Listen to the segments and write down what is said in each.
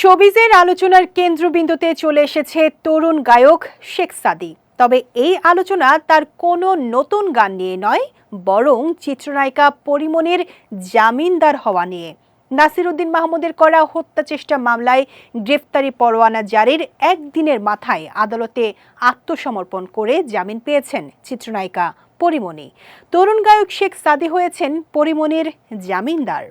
শোবিজের আলোচনার কেন্দ্রবিন্দুতে চলে এসেছে তরুণ গায়ক শেখ সাদি। তবে এই আলোচনা তার কোনো নতুন গান নিয়ে নয়, বরং চিত্রনায়িকা পরিমণির জামিনদার হওয়া নিয়ে। নাসিরুদ্দিন মাহমুদের করা হত্যা চেষ্টা মামলায় গ্রেফতারি পরোয়ানা জারির একদিনের মাথায় আদালতে আত্মসমর্পণ করে জামিন পেয়েছেন চিত্রনায়িকা পরিমণি। তরুণ গায়ক শেখ সাদি হয়েছেন পরিমণির জামিনদার।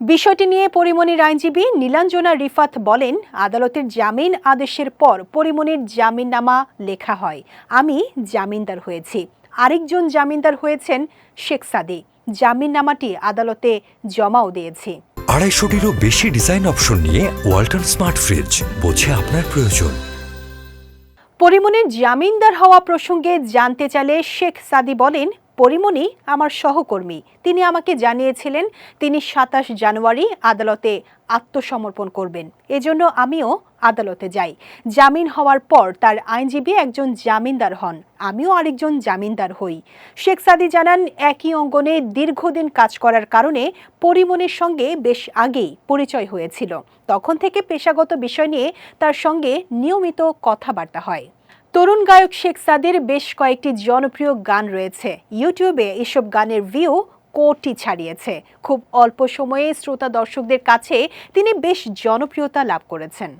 বিষয়টি নিয়ে পরিমণির আইনজীবী নীলাঞ্জনা রিফাত বলেন আদালতের জামিন আদেশের পর পরিমণির জামিননামা লেখা হয়। আমি জামিনদার হয়েছি। আরেকজন জামিনদার হয়েছেন শেখ সাদি। জামিননামাটি আদালতে জমাও দিয়েছি। আড়াইশোটিরও বেশি ডিজাইন অপশন নিয়ে ওয়ালটন স্মার্ট ফ্রিজ বোঝে আপনার প্রয়োজন। পরিমণির জামিনদার হওয়া প্রসঙ্গে জানতে চাইলে শেখ সাদি বলেন পরিমণি আমার সহকর্মী। তিনি আমাকে জানিয়েছিলেন, তিনি সাতাশ জানুয়ারি আদালতে আত্মসমর্পণ করবেন। এজন্য আমিও আদালতে যাই। জামিন হওয়ার পর তার আইনজীবী একজন জামিনদার হন। আমিও আরেকজন জামিনদার হই। শেখ সাদি জানান, একই অঙ্গনে দীর্ঘদিন কাজ করার কারণে পরিমণির সঙ্গে বেশ আগেই পরিচয় হয়েছিল। তখন থেকে পেশাগত বিষয় নিয়ে তার সঙ্গে নিয়মিত কথাবার্তা হয়। তরুণ গায়ক শেখ সাদির বেশ কয়েকটি জনপ্রিয় গান রয়েছে। ইউটিউবে এসব গানের ভিউ কোটি ছাড়িয়েছে। খুব অল্প সময়ে শ্রোতা দর্শকদের কাছে তিনি বেশ জনপ্রিয়তা লাভ করেছেন।